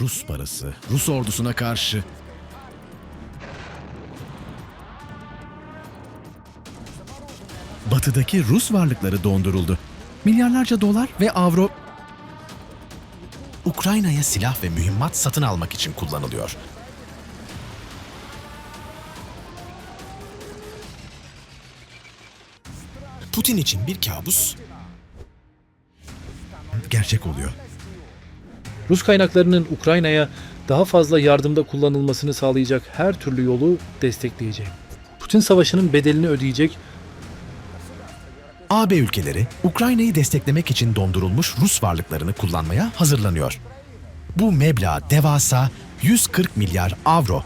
Rus parası, Rus ordusuna karşı. Batıdaki Rus varlıkları donduruldu. Milyarlarca dolar ve avro Ukrayna'ya silah ve mühimmat satın almak için kullanılıyor. Putin için bir kabus gerçek oluyor. Rus kaynaklarının Ukrayna'ya daha fazla yardımda kullanılmasını sağlayacak her türlü yolu destekleyeceğim. Putin savaşının bedelini ödeyecek AB ülkeleri Ukrayna'yı desteklemek için dondurulmuş Rus varlıklarını kullanmaya hazırlanıyor. Bu meblağ devasa 140 milyar avro.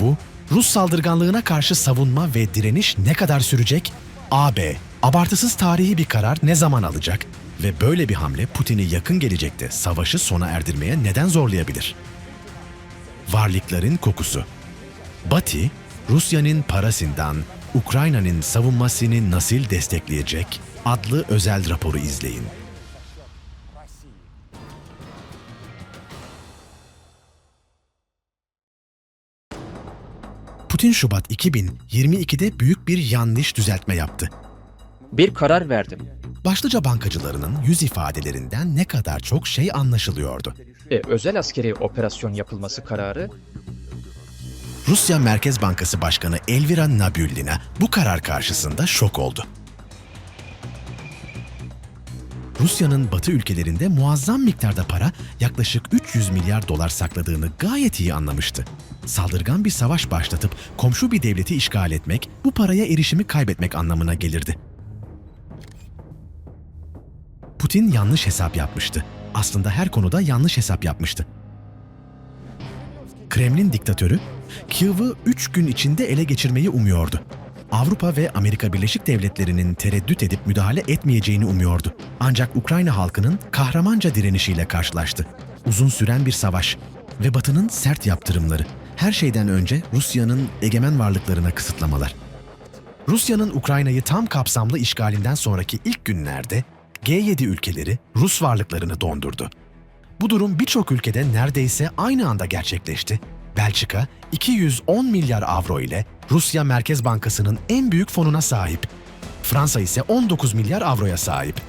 Bu Rus saldırganlığına karşı savunma ve direniş ne kadar sürecek? AB abartısız tarihi bir karar ne zaman alacak? Ve böyle bir hamle Putin'i yakın gelecekte savaşı sona erdirmeye neden zorlayabilir? Varlıkların kokusu. Batı, Rusya'nın parasından Ukrayna'nın savunmasını nasıl destekleyecek adlı özel raporu izleyin. Putin Şubat 2022'de büyük bir yanlış düzeltme yaptı. Bir karar verdim. Başlıca bankacılarının yüz ifadelerinden ne kadar çok şey anlaşılıyordu. E, özel askeri operasyon yapılması kararı Rusya Merkez Bankası Başkanı Elvira Nabiullina bu karar karşısında şok oldu. Rusya'nın batı ülkelerinde muazzam miktarda para, yaklaşık 300 milyar dolar sakladığını gayet iyi anlamıştı. Saldırgan bir savaş başlatıp komşu bir devleti işgal etmek, bu paraya erişimi kaybetmek anlamına gelirdi. Putin yanlış hesap yapmıştı. Aslında her konuda yanlış hesap yapmıştı. Kremlin diktatörü Kiev'i 3 gün içinde ele geçirmeyi umuyordu. Avrupa ve Amerika Birleşik Devletleri'nin tereddüt edip müdahale etmeyeceğini umuyordu. Ancak Ukrayna halkının kahramanca direnişiyle karşılaştı. Uzun süren bir savaş ve Batı'nın sert yaptırımları. Her şeyden önce Rusya'nın egemen varlıklarına kısıtlamalar. Rusya'nın Ukrayna'yı tam kapsamlı işgalinden sonraki ilk günlerde G7 ülkeleri Rus varlıklarını dondurdu. Bu durum birçok ülkede neredeyse aynı anda gerçekleşti. Belçika 210 milyar avro ile Rusya Merkez Bankası'nın en büyük fonuna sahip. Fransa ise 19 milyar avroya sahip.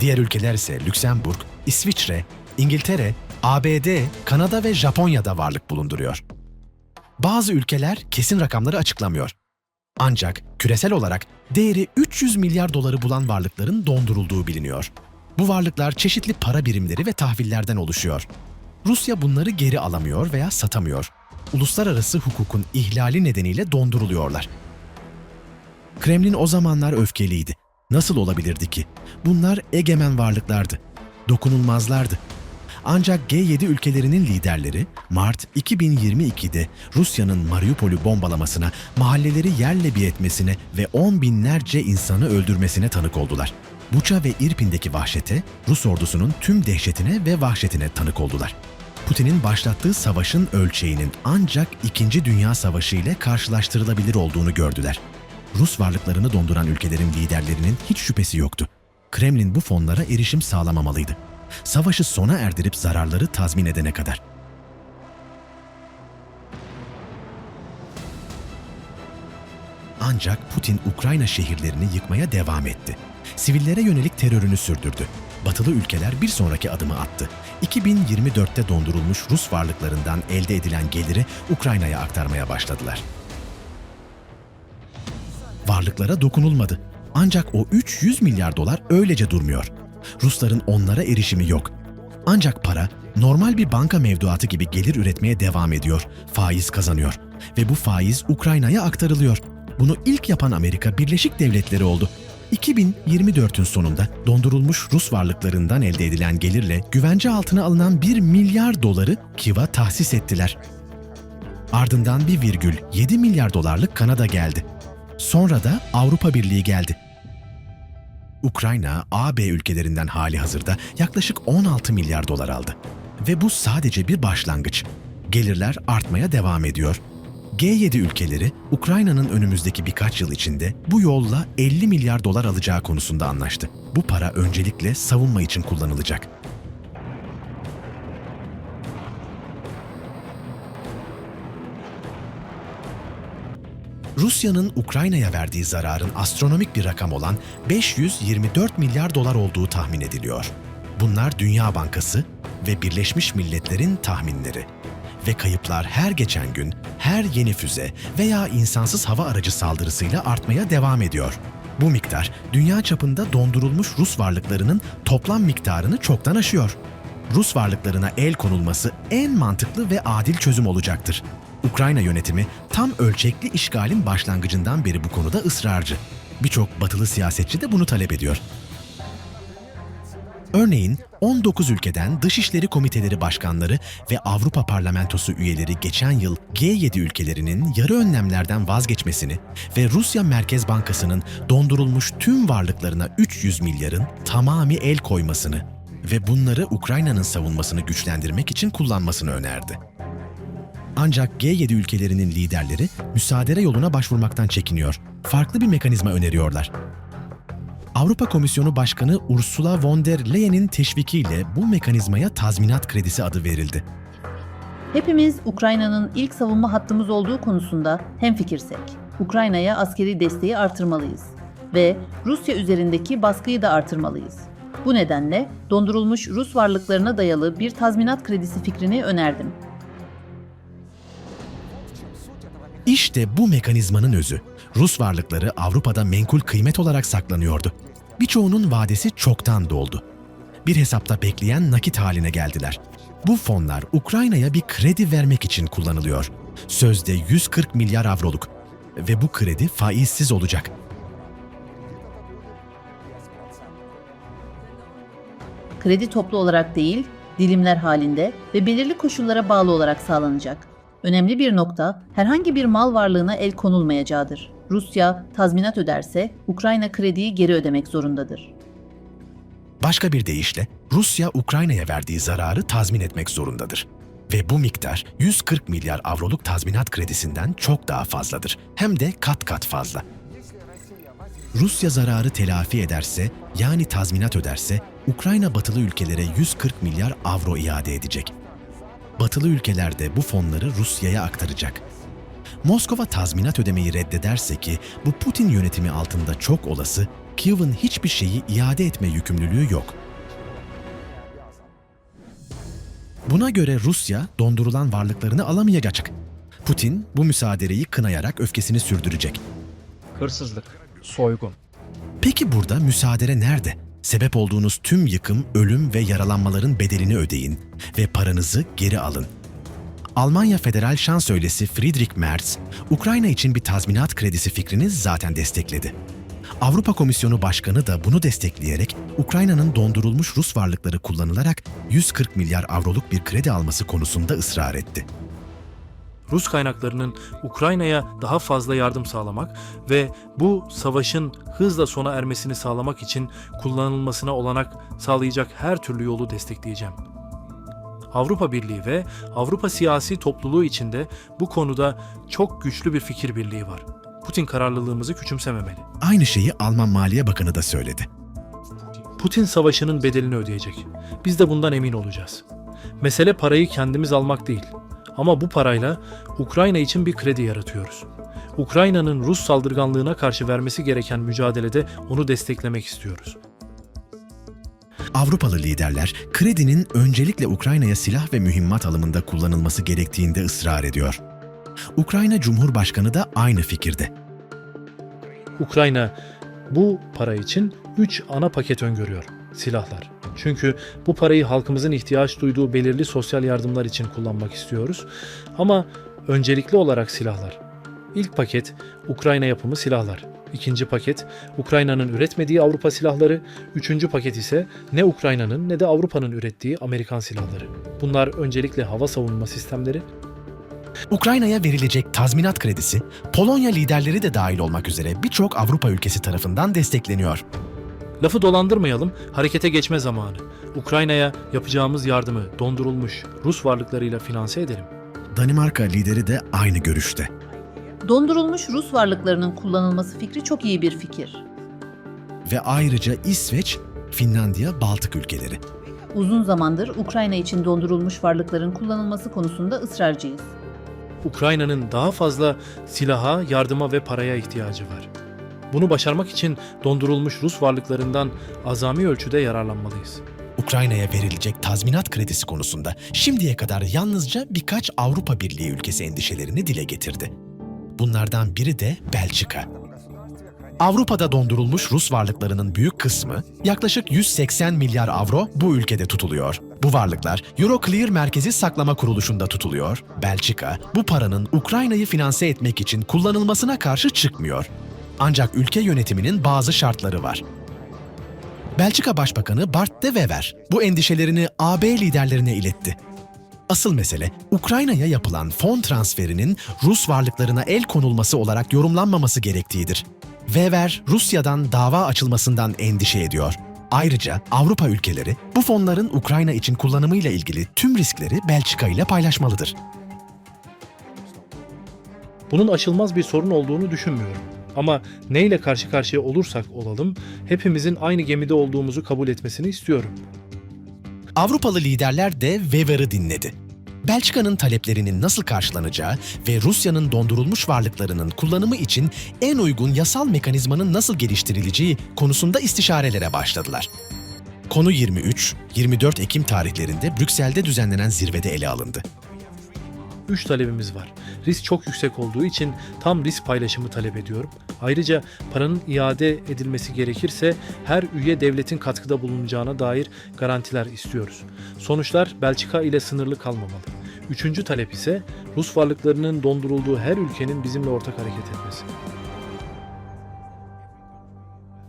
Diğer ülkeler ise Lüksemburg, İsviçre, İngiltere, ABD, Kanada ve Japonya'da varlık bulunduruyor. Bazı ülkeler kesin rakamları açıklamıyor. Ancak küresel olarak değeri 300 milyar doları bulan varlıkların dondurulduğu biliniyor. Bu varlıklar çeşitli para birimleri ve tahvillerden oluşuyor. Rusya bunları geri alamıyor veya satamıyor. Uluslararası hukukun ihlali nedeniyle donduruluyorlar. Kremlin o zamanlar öfkeliydi. Nasıl olabilirdi ki? Bunlar egemen varlıklardı. Dokunulmazlardı. Ancak G7 ülkelerinin liderleri Mart 2022'de Rusya'nın Mariupol'ü bombalamasına, mahalleleri yerle bir etmesine ve on binlerce insanı öldürmesine tanık oldular. Buça ve İrpin'deki vahşete, Rus ordusunun tüm dehşetine ve vahşetine tanık oldular. Putin'in başlattığı savaşın ölçeğinin ancak İkinci Dünya Savaşı ile karşılaştırılabilir olduğunu gördüler. Rus varlıklarını donduran ülkelerin liderlerinin hiç şüphesi yoktu. Kremlin bu fonlara erişim sağlamamalıydı. Savaşı sona erdirip zararları tazmin edene kadar. Ancak Putin Ukrayna şehirlerini yıkmaya devam etti. Sivillere yönelik terörünü sürdürdü. Batılı ülkeler bir sonraki adımı attı. 2024'te dondurulmuş Rus varlıklarından elde edilen geliri Ukrayna'ya aktarmaya başladılar. Varlıklara dokunulmadı. Ancak o 300 milyar dolar öylece durmuyor. Rusların onlara erişimi yok. Ancak para normal bir banka mevduatı gibi gelir üretmeye devam ediyor, faiz kazanıyor ve bu faiz Ukrayna'ya aktarılıyor. Bunu ilk yapan Amerika Birleşik Devletleri oldu. 2024'ün sonunda dondurulmuş Rus varlıklarından elde edilen gelirle güvence altına alınan 1 milyar doları Kiev'a tahsis ettiler. Ardından 1,7 milyar dolarlık Kanada geldi. Sonra da Avrupa Birliği geldi. Ukrayna, AB ülkelerinden hali hazırda yaklaşık 16 milyar dolar aldı. Ve bu sadece bir başlangıç. Gelirler artmaya devam ediyor. G7 ülkeleri Ukrayna'nın önümüzdeki birkaç yıl içinde bu yolla 50 milyar dolar alacağı konusunda anlaştı. Bu para öncelikle savunma için kullanılacak. Rusya'nın Ukrayna'ya verdiği zararın astronomik bir rakam olan 524 milyar dolar olduğu tahmin ediliyor. Bunlar Dünya Bankası ve Birleşmiş Milletler'in tahminleri. Ve kayıplar her geçen gün, her yeni füze veya insansız hava aracı saldırısıyla artmaya devam ediyor. Bu miktar dünya çapında dondurulmuş Rus varlıklarının toplam miktarını çoktan aşıyor. Rus varlıklarına el konulması en mantıklı ve adil çözüm olacaktır. Ukrayna yönetimi tam ölçekli işgalin başlangıcından beri bu konuda ısrarcı. Birçok batılı siyasetçi de bunu talep ediyor. Örneğin 19 ülkeden Dışişleri Komiteleri Başkanları ve Avrupa Parlamentosu üyeleri geçen yıl G7 ülkelerinin yarı önlemlerden vazgeçmesini ve Rusya Merkez Bankası'nın dondurulmuş tüm varlıklarına 300 milyarın tamamı el koymasını ve bunları Ukrayna'nın savunmasını güçlendirmek için kullanmasını önerdi. Ancak G7 ülkelerinin liderleri müsaade yoluna başvurmaktan çekiniyor. Farklı bir mekanizma öneriyorlar. Avrupa Komisyonu Başkanı Ursula von der Leyen'in teşvikiyle bu mekanizmaya tazminat kredisi adı verildi. Hepimiz Ukrayna'nın ilk savunma hattımız olduğu konusunda hemfikirsek, Ukrayna'ya askeri desteği artırmalıyız ve Rusya üzerindeki baskıyı da artırmalıyız. Bu nedenle dondurulmuş Rus varlıklarına dayalı bir tazminat kredisi fikrini önerdim. İşte bu mekanizmanın özü. Rus varlıkları Avrupa'da menkul kıymet olarak saklanıyordu. Birçoğunun vadesi çoktan doldu. Bir hesapta bekleyen nakit haline geldiler. Bu fonlar Ukrayna'ya bir kredi vermek için kullanılıyor. Sözde 140 milyar avroluk ve bu kredi faizsiz olacak. Kredi toplu olarak değil, dilimler halinde ve belirli koşullara bağlı olarak sağlanacak. Önemli bir nokta, herhangi bir mal varlığına el konulmayacağıdır. Rusya tazminat öderse Ukrayna krediyi geri ödemek zorundadır. Başka bir deyişle Rusya Ukrayna'ya verdiği zararı tazmin etmek zorundadır. Ve bu miktar 140 milyar avroluk tazminat kredisinden çok daha fazladır. Hem de kat kat fazla. Rusya zararı telafi ederse, yani tazminat öderse, Ukrayna batılı ülkelere 140 milyar avro iade edecek. Batılı ülkeler de bu fonları Rusya'ya aktaracak. Moskova tazminat ödemeyi reddederse ki bu Putin yönetimi altında çok olası, Kiev'in hiçbir şeyi iade etme yükümlülüğü yok. Buna göre Rusya dondurulan varlıklarını alamayacak. Putin bu müsaadeyi kınayarak öfkesini sürdürecek. Hırsızlık, soygun. Peki burada müsaade nerede? Sebep olduğunuz tüm yıkım, ölüm ve yaralanmaların bedelini ödeyin ve paranızı geri alın. Almanya Federal Şansölyesi Friedrich Merz, Ukrayna için bir tazminat kredisi fikrini zaten destekledi. Avrupa Komisyonu Başkanı da bunu destekleyerek Ukrayna'nın dondurulmuş Rus varlıkları kullanılarak 140 milyar avroluk bir kredi alması konusunda ısrar etti. Rus kaynaklarının Ukrayna'ya daha fazla yardım sağlamak ve bu savaşın hızla sona ermesini sağlamak için kullanılmasına olanak sağlayacak her türlü yolu destekleyeceğim. Avrupa Birliği ve Avrupa siyasi topluluğu içinde bu konuda çok güçlü bir fikir birliği var. Putin kararlılığımızı küçümsememeli. Aynı şeyi Alman Maliye Bakanı da söyledi. Putin savaşının bedelini ödeyecek. Biz de bundan emin olacağız. Mesele parayı kendimiz almak değil. Ama bu parayla Ukrayna için bir kredi yaratıyoruz. Ukrayna'nın Rus saldırganlığına karşı vermesi gereken mücadelede onu desteklemek istiyoruz. Avrupalı liderler kredinin öncelikle Ukrayna'ya silah ve mühimmat alımında kullanılması gerektiğinde ısrar ediyor. Ukrayna Cumhurbaşkanı da aynı fikirde. Ukrayna bu para için 3 ana paket öngörüyor. Silahlar. Çünkü bu parayı halkımızın ihtiyaç duyduğu belirli sosyal yardımlar için kullanmak istiyoruz. Ama öncelikli olarak silahlar. İlk paket Ukrayna yapımı silahlar. İkinci paket Ukrayna'nın üretmediği Avrupa silahları. Üçüncü paket ise ne Ukrayna'nın ne de Avrupa'nın ürettiği Amerikan silahları. Bunlar öncelikle hava savunma sistemleri, Ukrayna'ya verilecek tazminat kredisi, Polonya liderleri de dahil olmak üzere birçok Avrupa ülkesi tarafından destekleniyor. Lafı dolandırmayalım, harekete geçme zamanı. Ukrayna'ya yapacağımız yardımı dondurulmuş Rus varlıklarıyla finanse edelim. Danimarka lideri de aynı görüşte. Dondurulmuş Rus varlıklarının kullanılması fikri çok iyi bir fikir. Ve ayrıca İsveç, Finlandiya, Baltık ülkeleri. Uzun zamandır Ukrayna için dondurulmuş varlıkların kullanılması konusunda ısrarcıyız. Ukrayna'nın daha fazla silaha, yardıma ve paraya ihtiyacı var. Bunu başarmak için dondurulmuş Rus varlıklarından azami ölçüde yararlanmalıyız. Ukrayna'ya verilecek tazminat kredisi konusunda şimdiye kadar yalnızca birkaç Avrupa Birliği ülkesi endişelerini dile getirdi. Bunlardan biri de Belçika. Avrupa'da dondurulmuş Rus varlıklarının büyük kısmı, yaklaşık 180 milyar avro bu ülkede tutuluyor. Bu varlıklar Euroclear merkezi saklama kuruluşunda tutuluyor. Belçika, bu paranın Ukrayna'yı finanse etmek için kullanılmasına karşı çıkmıyor. Ancak ülke yönetiminin bazı şartları var. Belçika Başbakanı Bart de Wever bu endişelerini AB liderlerine iletti. Asıl mesele Ukrayna'ya yapılan fon transferinin Rus varlıklarına el konulması olarak yorumlanmaması gerektiğidir. Wever, Rusya'dan dava açılmasından endişe ediyor. Ayrıca Avrupa ülkeleri bu fonların Ukrayna için kullanımıyla ilgili tüm riskleri Belçika ile paylaşmalıdır. Bunun aşılmaz bir sorun olduğunu düşünmüyorum. Ama neyle karşı karşıya olursak olalım, hepimizin aynı gemide olduğumuzu kabul etmesini istiyorum. Avrupalı liderler de Wever'ı dinledi. Belçika'nın taleplerinin nasıl karşılanacağı ve Rusya'nın dondurulmuş varlıklarının kullanımı için en uygun yasal mekanizmanın nasıl geliştirileceği konusunda istişarelere başladılar. Konu 23-24 Ekim tarihlerinde Brüksel'de düzenlenen zirvede ele alındı. Üç talebimiz var. Risk çok yüksek olduğu için tam risk paylaşımı talep ediyorum. Ayrıca paranın iade edilmesi gerekirse her üye devletin katkıda bulunacağına dair garantiler istiyoruz. Sonuçlar Belçika ile sınırlı kalmamalı. Üçüncü talep ise Rus varlıklarının dondurulduğu her ülkenin bizimle ortak hareket etmesi.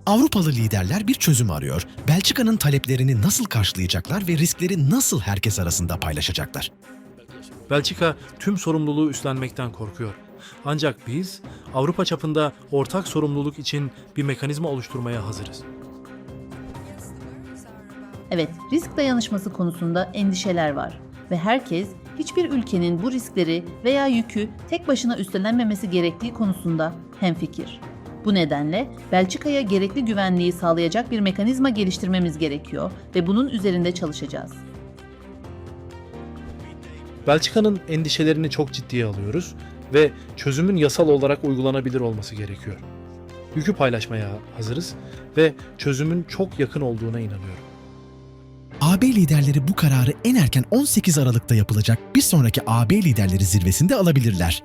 Avrupalı liderler bir çözüm arıyor. Belçika'nın taleplerini nasıl karşılayacaklar ve riskleri nasıl herkes arasında paylaşacaklar? Belçika tüm sorumluluğu üstlenmekten korkuyor. Ancak biz Avrupa çapında ortak sorumluluk için bir mekanizma oluşturmaya hazırız. Evet, risk dayanışması konusunda endişeler var ve herkes hiçbir ülkenin bu riskleri veya yükü tek başına üstlenmemesi gerektiği konusunda hemfikir. Bu nedenle Belçika'ya gerekli güvenliği sağlayacak bir mekanizma geliştirmemiz gerekiyor ve bunun üzerinde çalışacağız. Belçika'nın endişelerini çok ciddiye alıyoruz ve çözümün yasal olarak uygulanabilir olması gerekiyor. Yükü paylaşmaya hazırız ve çözümün çok yakın olduğuna inanıyorum. AB liderleri bu kararı en erken 18 Aralık'ta yapılacak bir sonraki AB liderleri zirvesinde alabilirler.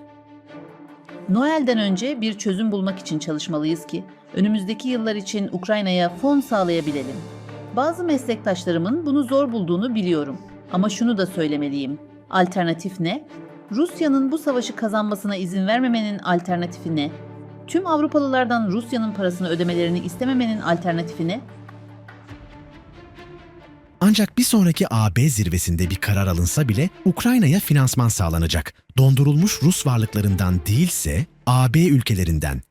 Noel'den önce bir çözüm bulmak için çalışmalıyız ki önümüzdeki yıllar için Ukrayna'ya fon sağlayabilelim. Bazı meslektaşlarımın bunu zor bulduğunu biliyorum. Ama şunu da söylemeliyim. Alternatif ne? Rusya'nın bu savaşı kazanmasına izin vermemenin alternatifi ne? Tüm Avrupalılardan Rusya'nın parasını ödemelerini istememenin alternatifi ne? Ancak bir sonraki AB zirvesinde bir karar alınsa bile Ukrayna'ya finansman sağlanacak. Dondurulmuş Rus varlıklarından değilse AB ülkelerinden.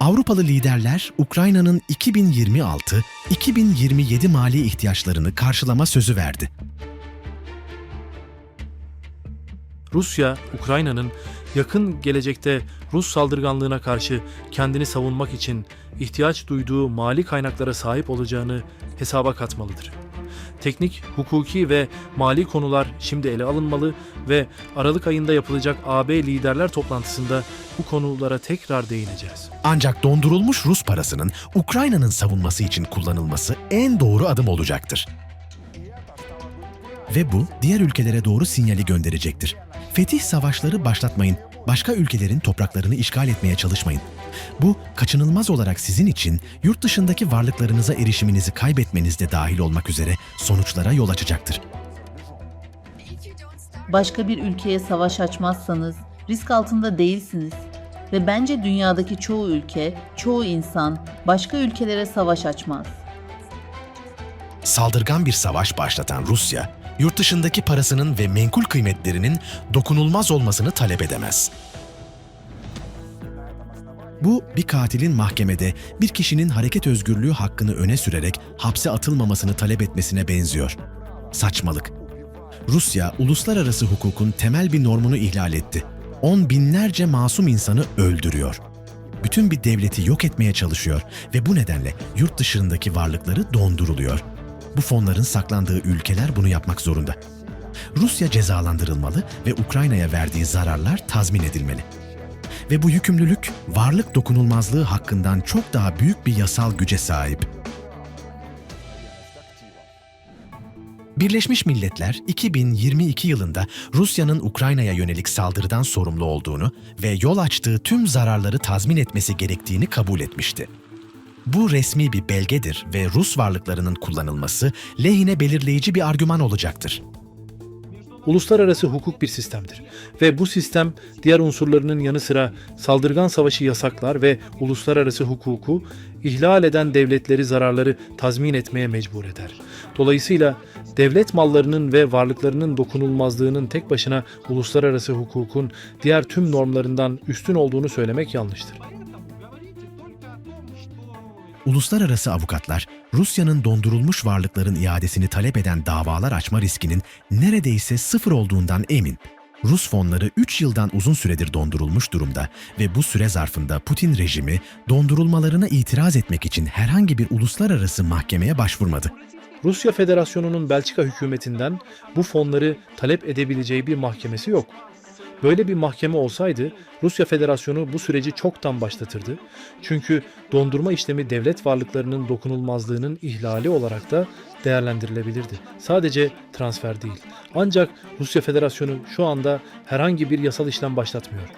Avrupalı liderler Ukrayna'nın 2026-2027 mali ihtiyaçlarını karşılama sözü verdi. Rusya, Ukrayna'nın yakın gelecekte Rus saldırganlığına karşı kendini savunmak için ihtiyaç duyduğu mali kaynaklara sahip olacağını hesaba katmalıdır. Teknik, hukuki ve mali konular şimdi ele alınmalı ve Aralık ayında yapılacak AB liderler toplantısında bu konulara tekrar değineceğiz. Ancak dondurulmuş Rus parasının Ukrayna'nın savunması için kullanılması en doğru adım olacaktır. Ve bu diğer ülkelere doğru sinyali gönderecektir. Fetih savaşları başlatmayın. Başka ülkelerin topraklarını işgal etmeye çalışmayın. Bu kaçınılmaz olarak sizin için yurt dışındaki varlıklarınıza erişiminizi kaybetmeniz de dahil olmak üzere sonuçlara yol açacaktır. Başka bir ülkeye savaş açmazsanız risk altında değilsiniz. Ve bence dünyadaki çoğu ülke, çoğu insan başka ülkelere savaş açmaz. Saldırgan bir savaş başlatan Rusya, yurt dışındaki parasının ve menkul kıymetlerinin dokunulmaz olmasını talep edemez. Bu bir katilin mahkemede bir kişinin hareket özgürlüğü hakkını öne sürerek hapse atılmamasını talep etmesine benziyor. Saçmalık. Rusya uluslararası hukukun temel bir normunu ihlal etti. On binlerce masum insanı öldürüyor. Bütün bir devleti yok etmeye çalışıyor ve bu nedenle yurt dışındaki varlıkları donduruluyor. Bu fonların saklandığı ülkeler bunu yapmak zorunda. Rusya cezalandırılmalı ve Ukrayna'ya verdiği zararlar tazmin edilmeli. Ve bu yükümlülük varlık dokunulmazlığı hakkından çok daha büyük bir yasal güce sahip. Birleşmiş Milletler 2022 yılında Rusya'nın Ukrayna'ya yönelik saldırıdan sorumlu olduğunu ve yol açtığı tüm zararları tazmin etmesi gerektiğini kabul etmişti. Bu resmi bir belgedir ve Rus varlıklarının kullanılması lehine belirleyici bir argüman olacaktır. Uluslararası hukuk bir sistemdir ve bu sistem diğer unsurlarının yanı sıra saldırgan savaşı yasaklar ve uluslararası hukuku ihlal eden devletleri zararları tazmin etmeye mecbur eder. Dolayısıyla devlet mallarının ve varlıklarının dokunulmazlığının tek başına uluslararası hukukun diğer tüm normlarından üstün olduğunu söylemek yanlıştır. Uluslararası avukatlar, Rusya'nın dondurulmuş varlıkların iadesini talep eden davalar açma riskinin neredeyse sıfır olduğundan emin. Rus fonları 3 yıldan uzun süredir dondurulmuş durumda ve bu süre zarfında Putin rejimi dondurulmalarına itiraz etmek için herhangi bir uluslararası mahkemeye başvurmadı. Rusya Federasyonu'nun Belçika hükümetinden bu fonları talep edebileceği bir mahkemesi yok. Böyle bir mahkeme olsaydı Rusya Federasyonu bu süreci çoktan başlatırdı. Çünkü dondurma işlemi devlet varlıklarının dokunulmazlığının ihlali olarak da değerlendirilebilirdi. Sadece transfer değil. Ancak Rusya Federasyonu şu anda herhangi bir yasal işlem başlatmıyor.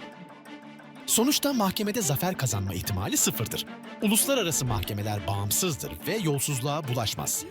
Sonuçta mahkemede zafer kazanma ihtimali sıfırdır. Uluslararası mahkemeler bağımsızdır ve yolsuzluğa bulaşmaz.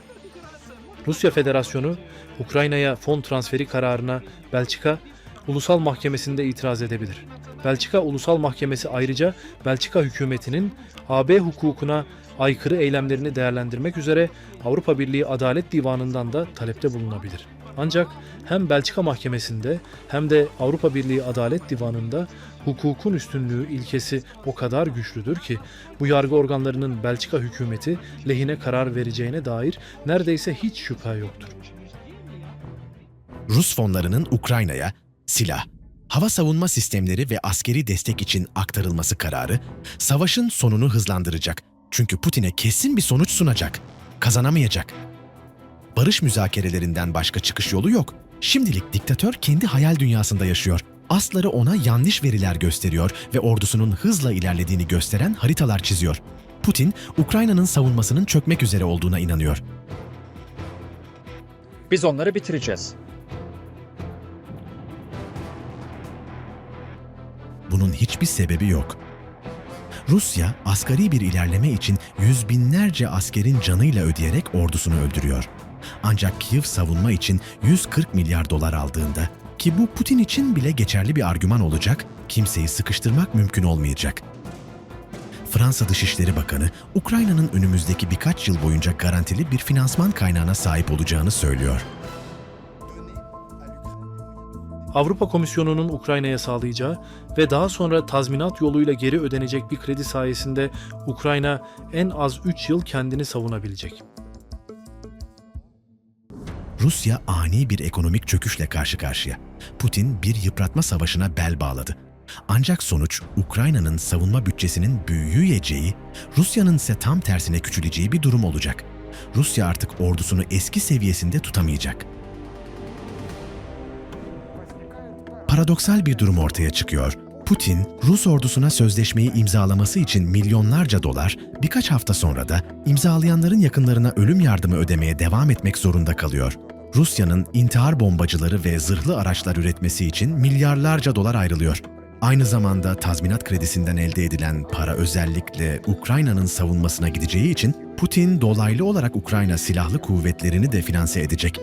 Rusya Federasyonu Ukrayna'ya fon transferi kararına Belçika Ulusal Mahkemesi'nde itiraz edebilir. Belçika Ulusal Mahkemesi ayrıca Belçika hükümetinin AB hukukuna aykırı eylemlerini değerlendirmek üzere Avrupa Birliği Adalet Divanı'ndan da talepte bulunabilir. Ancak hem Belçika Mahkemesi'nde hem de Avrupa Birliği Adalet Divanı'nda hukukun üstünlüğü ilkesi o kadar güçlüdür ki bu yargı organlarının Belçika hükümeti lehine karar vereceğine dair neredeyse hiç şüphe yoktur. Rus fonlarının Ukrayna'ya silah, hava savunma sistemleri ve askeri destek için aktarılması kararı savaşın sonunu hızlandıracak. Çünkü Putin'e kesin bir sonuç sunacak. Kazanamayacak. Barış müzakerelerinden başka çıkış yolu yok. Şimdilik diktatör kendi hayal dünyasında yaşıyor. Asları ona yanlış veriler gösteriyor ve ordusunun hızla ilerlediğini gösteren haritalar çiziyor. Putin, Ukrayna'nın savunmasının çökmek üzere olduğuna inanıyor. Biz onları bitireceğiz. Bunun hiçbir sebebi yok. Rusya asgari bir ilerleme için yüz binlerce askerin canıyla ödeyerek ordusunu öldürüyor. Ancak Kiev savunma için 140 milyar dolar aldığında ki bu Putin için bile geçerli bir argüman olacak, kimseyi sıkıştırmak mümkün olmayacak. Fransa Dışişleri Bakanı, Ukrayna'nın önümüzdeki birkaç yıl boyunca garantili bir finansman kaynağına sahip olacağını söylüyor. Avrupa Komisyonu'nun Ukrayna'ya sağlayacağı ve daha sonra tazminat yoluyla geri ödenecek bir kredi sayesinde Ukrayna en az 3 yıl kendini savunabilecek. Rusya ani bir ekonomik çöküşle karşı karşıya. Putin bir yıpratma savaşına bel bağladı. Ancak sonuç Ukrayna'nın savunma bütçesinin büyüyeceği, Rusya'nın ise tam tersine küçüleceği bir durum olacak. Rusya artık ordusunu eski seviyesinde tutamayacak. Paradoksal bir durum ortaya çıkıyor. Putin, Rus ordusuna sözleşmeyi imzalaması için milyonlarca dolar, birkaç hafta sonra da imzalayanların yakınlarına ölüm yardımı ödemeye devam etmek zorunda kalıyor. Rusya'nın intihar bombacıları ve zırhlı araçlar üretmesi için milyarlarca dolar ayrılıyor. Aynı zamanda tazminat kredisinden elde edilen para özellikle Ukrayna'nın savunmasına gideceği için Putin dolaylı olarak Ukrayna silahlı kuvvetlerini de finanse edecek.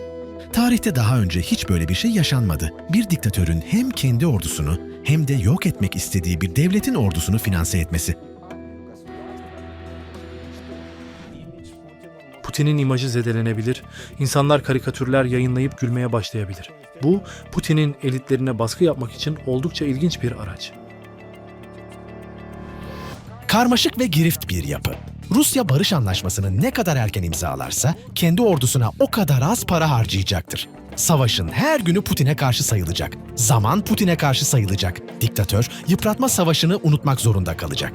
Tarihte daha önce hiç böyle bir şey yaşanmadı. Bir diktatörün hem kendi ordusunu hem de yok etmek istediği bir devletin ordusunu finanse etmesi. Putin'in imajı zedelenebilir, insanlar karikatürler yayınlayıp gülmeye başlayabilir. Bu, Putin'in elitlerine baskı yapmak için oldukça ilginç bir araç. Karmaşık ve girift bir yapı. Rusya barış anlaşmasını ne kadar erken imzalarsa kendi ordusuna o kadar az para harcayacaktır. Savaşın her günü Putin'e karşı sayılacak. Zaman Putin'e karşı sayılacak. Diktatör yıpratma savaşını unutmak zorunda kalacak.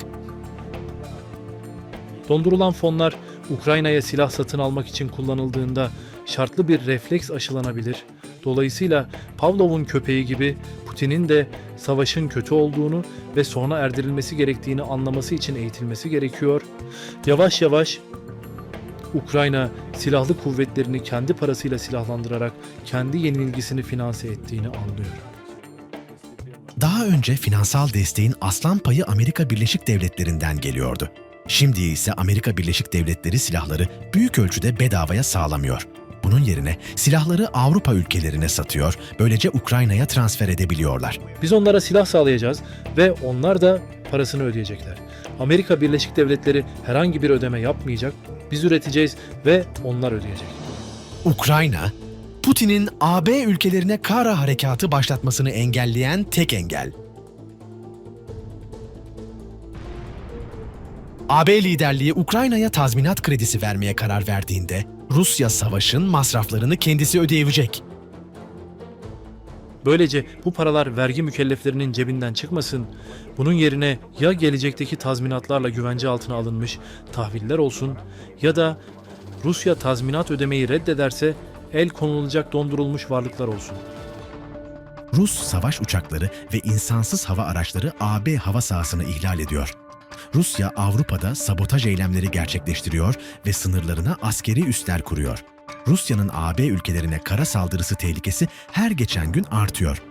Dondurulan fonlar Ukrayna'ya silah satın almak için kullanıldığında şartlı bir refleks aşılanabilir. Dolayısıyla Pavlov'un köpeği gibi Putin'in de savaşın kötü olduğunu ve sona erdirilmesi gerektiğini anlaması için eğitilmesi gerekiyor. Yavaş yavaş Ukrayna silahlı kuvvetlerini kendi parasıyla silahlandırarak kendi yenilgisini finanse ettiğini anlıyor. Daha önce finansal desteğin aslan payı Amerika Birleşik Devletleri'nden geliyordu. Şimdi ise Amerika Birleşik Devletleri silahları büyük ölçüde bedavaya sağlamıyor. Bunun yerine silahları Avrupa ülkelerine satıyor, böylece Ukrayna'ya transfer edebiliyorlar. Biz onlara silah sağlayacağız ve onlar da parasını ödeyecekler. Amerika Birleşik Devletleri herhangi bir ödeme yapmayacak. Biz üreteceğiz ve onlar ödeyecek. Ukrayna, Putin'in AB ülkelerine kara harekatı başlatmasını engelleyen tek engel. AB liderliği Ukrayna'ya tazminat kredisi vermeye karar verdiğinde Rusya savaşın masraflarını kendisi ödeyecek. Böylece bu paralar vergi mükelleflerinin cebinden çıkmasın. Bunun yerine ya gelecekteki tazminatlarla güvence altına alınmış tahviller olsun ya da Rusya tazminat ödemeyi reddederse el konulacak dondurulmuş varlıklar olsun. Rus savaş uçakları ve insansız hava araçları AB hava sahasını ihlal ediyor. Rusya Avrupa'da sabotaj eylemleri gerçekleştiriyor ve sınırlarına askeri üsler kuruyor. Rusya'nın AB ülkelerine kara saldırısı tehlikesi her geçen gün artıyor.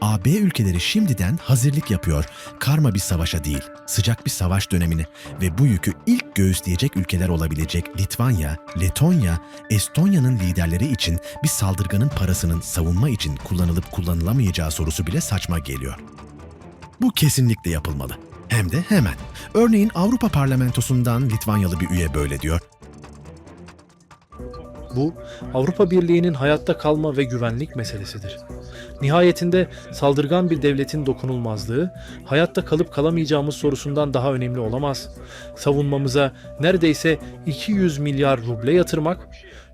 AB ülkeleri şimdiden hazırlık yapıyor. Karma bir savaşa değil, sıcak bir savaş dönemini ve bu yükü ilk göğüsleyecek ülkeler olabilecek Litvanya, Letonya, Estonya'nın liderleri için bir saldırganın parasının savunma için kullanılıp kullanılamayacağı sorusu bile saçma geliyor. Bu kesinlikle yapılmalı. Hem de hemen. Örneğin Avrupa Parlamentosu'ndan Litvanyalı bir üye böyle diyor. Bu Avrupa Birliği'nin hayatta kalma ve güvenlik meselesidir. Nihayetinde saldırgan bir devletin dokunulmazlığı hayatta kalıp kalamayacağımız sorusundan daha önemli olamaz. Savunmamıza neredeyse 200 milyar ruble yatırmak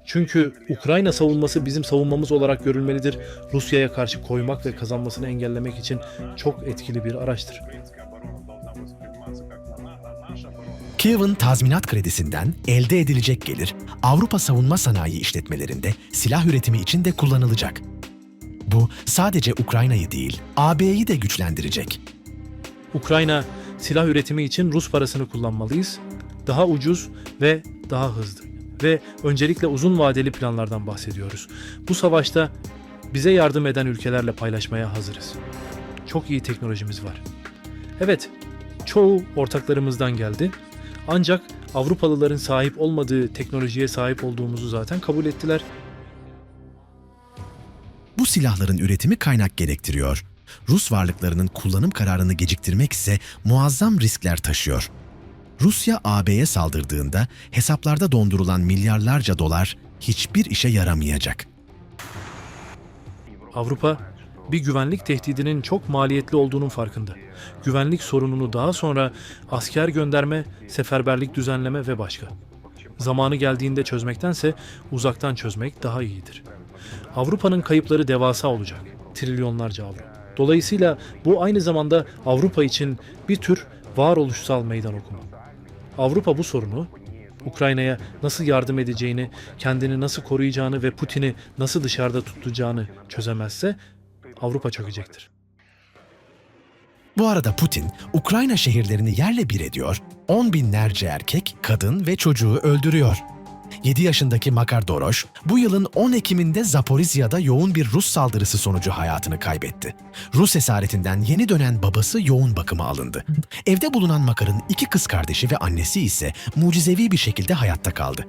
çünkü Ukrayna savunması bizim savunmamız olarak görülmelidir. Rusya'ya karşı koymak ve kazanmasını engellemek için çok etkili bir araçtır. Kiev'in tazminat kredisinden elde edilecek gelir Avrupa savunma sanayi işletmelerinde silah üretimi için de kullanılacak. Bu sadece Ukrayna'yı değil, AB'yi de güçlendirecek. Ukrayna silah üretimi için Rus parasını kullanmalıyız. Daha ucuz ve daha hızlı. Ve öncelikle uzun vadeli planlardan bahsediyoruz. Bu savaşta bize yardım eden ülkelerle paylaşmaya hazırız. Çok iyi teknolojimiz var. Evet, çoğu ortaklarımızdan geldi. Ancak Avrupalıların sahip olmadığı teknolojiye sahip olduğumuzu zaten kabul ettiler. Bu silahların üretimi kaynak gerektiriyor. Rus varlıklarının kullanım kararını geciktirmek ise muazzam riskler taşıyor. Rusya AB'ye saldırdığında hesaplarda dondurulan milyarlarca dolar hiçbir işe yaramayacak. Avrupa bir güvenlik tehdidinin çok maliyetli olduğunun farkında. Güvenlik sorununu daha sonra asker gönderme, seferberlik düzenleme ve başka. Zamanı geldiğinde çözmektense uzaktan çözmek daha iyidir. Avrupa'nın kayıpları devasa olacak. Trilyonlarca avro. Dolayısıyla bu aynı zamanda Avrupa için bir tür varoluşsal meydan okuma. Avrupa bu sorunu Ukrayna'ya nasıl yardım edeceğini, kendini nasıl koruyacağını ve Putin'i nasıl dışarıda tutacağını çözemezse Avrupa çökecektir. Bu arada Putin, Ukrayna şehirlerini yerle bir ediyor, on binlerce erkek, kadın ve çocuğu öldürüyor. 7 yaşındaki Makar Doroş, bu yılın 10 Ekim'inde Zaporizya'da yoğun bir Rus saldırısı sonucu hayatını kaybetti. Rus esaretinden yeni dönen babası yoğun bakıma alındı. Evde bulunan Makar'ın iki kız kardeşi ve annesi ise mucizevi bir şekilde hayatta kaldı.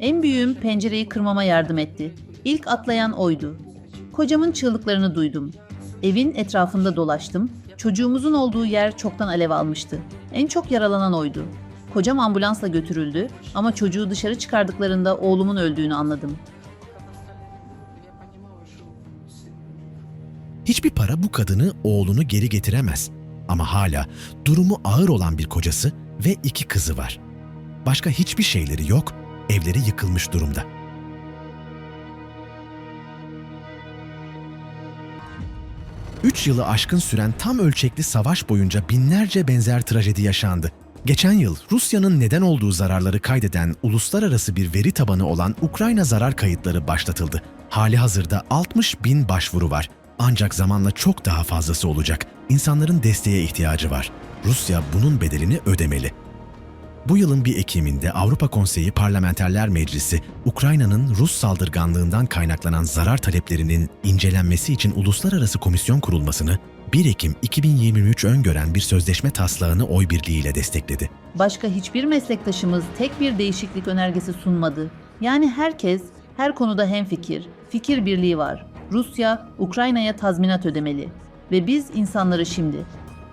En büyüğüm pencereyi kırmama yardım etti. İlk atlayan oydu. Kocamın çığlıklarını duydum. Evin etrafında dolaştım. Çocuğumuzun olduğu yer çoktan alev almıştı. En çok yaralanan oydu. Kocam ambulansla götürüldü ama çocuğu dışarı çıkardıklarında oğlumun öldüğünü anladım. Hiçbir para bu kadını, oğlunu geri getiremez. Ama hala durumu ağır olan bir kocası ve iki kızı var. Başka hiçbir şeyleri yok, evleri yıkılmış durumda. Üç yılı aşkın süren tam ölçekli savaş boyunca binlerce benzer trajedi yaşandı. Geçen yıl Rusya'nın neden olduğu zararları kaydeden uluslararası bir veri tabanı olan Ukrayna zarar kayıtları başlatıldı. Hali hazırda 60 bin başvuru var. Ancak zamanla çok daha fazlası olacak. İnsanların desteğe ihtiyacı var. Rusya bunun bedelini ödemeli. Bu yılın bir Ekim'inde Avrupa Konseyi Parlamenterler Meclisi, Ukrayna'nın Rus saldırganlığından kaynaklanan zarar taleplerinin incelenmesi için uluslararası komisyon kurulmasını 1 Ekim 2023 öngören bir sözleşme taslağını oy birliğiyle destekledi. Başka hiçbir meslektaşımız tek bir değişiklik önergesi sunmadı. Yani herkes her konuda hemfikir, fikir birliği var. Rusya Ukrayna'ya tazminat ödemeli ve biz insanları şimdi,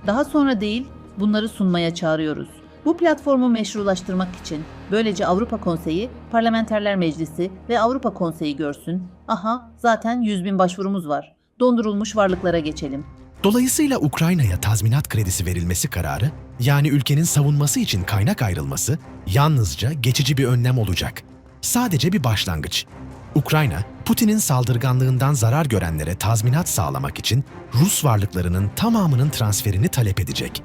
daha sonra değil, bunları sunmaya çağırıyoruz. Bu platformu meşrulaştırmak için böylece Avrupa Konseyi, Parlamenterler Meclisi ve Avrupa Konseyi görsün. Aha zaten 100 bin başvurumuz var. Dondurulmuş varlıklara geçelim. Dolayısıyla Ukrayna'ya tazminat kredisi verilmesi kararı, yani ülkenin savunması için kaynak ayrılması, yalnızca geçici bir önlem olacak. Sadece bir başlangıç. Ukrayna, Putin'in saldırganlığından zarar görenlere tazminat sağlamak için Rus varlıklarının tamamının transferini talep edecek.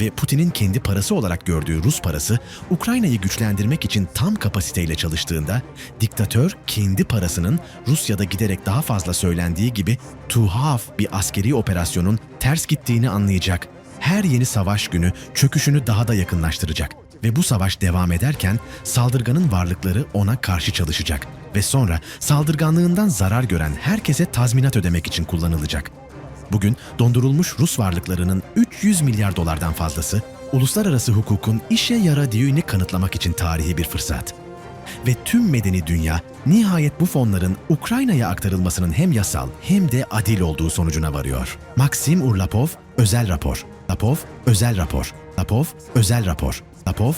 Ve Putin'in kendi parası olarak gördüğü Rus parası, Ukrayna'yı güçlendirmek için tam kapasiteyle çalıştığında, diktatör kendi parasının Rusya'da giderek daha fazla söylendiği gibi tuhaf bir askeri operasyonun ters gittiğini anlayacak. Her yeni savaş günü çöküşünü daha da yakınlaştıracak ve bu savaş devam ederken saldırganın varlıkları ona karşı çalışacak ve sonra saldırganlığından zarar gören herkese tazminat ödemek için kullanılacak. Bugün dondurulmuş Rus varlıklarının 300 milyar dolardan fazlası uluslararası hukukun işe yaradığını kanıtlamak için tarihi bir fırsat. Ve tüm medeni dünya nihayet bu fonların Ukrayna'ya aktarılmasının hem yasal hem de adil olduğu sonucuna varıyor. Maxim Urlapov, özel rapor. Lapov, özel rapor. Lapov, özel rapor. Lapov,